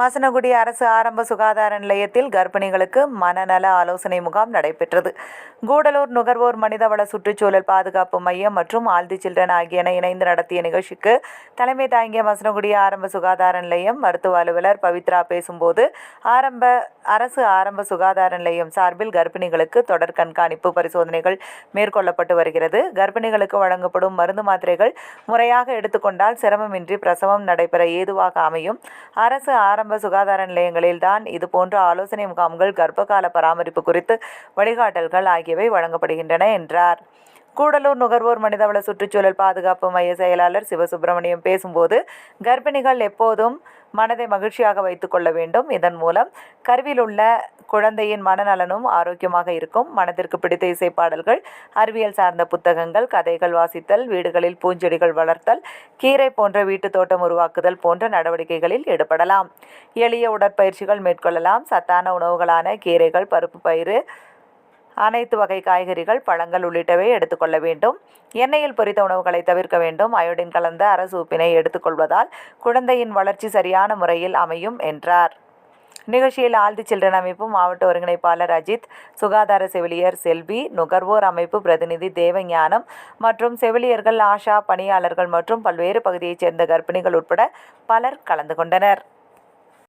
மசனகுடி அரசு ஆரம்ப சுகாதார நிலையத்தில் கர்ப்பிணிகளுக்கு மனநல ஆலோசனை முகாம் நடைபெற்றது. கூடலூர் நுகர்வோர் மனிதவள சுற்றுச்சூழல் பாதுகாப்பு மையம் மற்றும் ஆல்தி சில்ட்ரன் ஆகியன இணைந்து நடத்திய நிகழ்ச்சிக்கு தலைமை தாங்கிய மசனகுடி ஆரம்ப சுகாதார நிலையம் மருத்துவ அலுவலர் பவித்ரா பேசும்போது ஆரம்ப அரசு ஆரம்ப சுகாதார நிலையம் சார்பில் கர்ப்பிணிகளுக்கு தொடர் கண்காணிப்பு பரிசோதனைகள் மேற்கொள்ளப்பட்டு வருகிறது. கர்ப்பிணிகளுக்கு வழங்கப்படும் மருந்து மாத்திரைகள் முறையாக எடுத்துக்கொண்டால் சிரமமின்றி பிரசவம் நடைபெற ஏதுவாக அமையும். அரசு ஆரம்ப சுகாதார நிலையங்களில் தான் இதுபோன்ற ஆலோசனை முகாம்கள் கர்ப்பகால பராமரிப்பு குறித்து வழிகாட்டல்கள் ஆகியவை வழங்கப்படுகின்றன என்றார். கூடலூர் நுகர்வோர் மனிதவள சுற்றுச்சூழல் பாதுகாப்பு மைய செயலாளர் சிவசுப்பிரமணியம் பேசும்போது கர்ப்பிணிகள் எப்போதும் மனதை மகிழ்ச்சியாக வைத்துக் கொள்ள வேண்டும். இதன் மூலம் கருவில் உள்ள குழந்தையின் மனநலனும் ஆரோக்கியமாக இருக்கும். மனதிற்கு பிடித்த இசைப்பாடல்கள் அறிவியல் சார்ந்த புத்தகங்கள் கதைகள் வாசித்தல் வீடுகளில் பூஞ்செடிகள் வளர்த்தல் கீரை போன்ற வீட்டு தோட்டம் உருவாக்குதல் போன்ற நடவடிக்கைகளில் ஈடுபடலாம். எளிய உடற்பயிற்சிகள் மேற்கொள்ளலாம். சத்தான உணவுகளான கீரைகள் பருப்பு பயிறு அனைத்து வகை காய்கறிகள் பழங்கள் உள்ளிட்டவை எடுத்துக்கொள்ள வேண்டும். எண்ணெயில் பொரித்த உணவுகளை தவிர்க்க வேண்டும். அயோடின் கலந்த அரசு உப்பினை எடுத்துக்கொள்வதால் குழந்தையின் வளர்ச்சி சரியான முறையில் அமையும் என்றார். நிகழ்ச்சியில் ஆழ்தி சில்ட்ரன் அமைப்பு மாவட்ட ஒருங்கிணைப்பாளர் அஜித் சுகாதார செவிலியர் செல்வி நுகர்வோர் அமைப்பு பிரதிநிதி தேவஞானம் மற்றும் செவிலியர்கள் ஆஷா பணியாளர்கள் மற்றும் பல்வேறு பகுதியைச் சேர்ந்த கர்ப்பிணிகள் உட்பட பலர் கலந்து கொண்டனர்.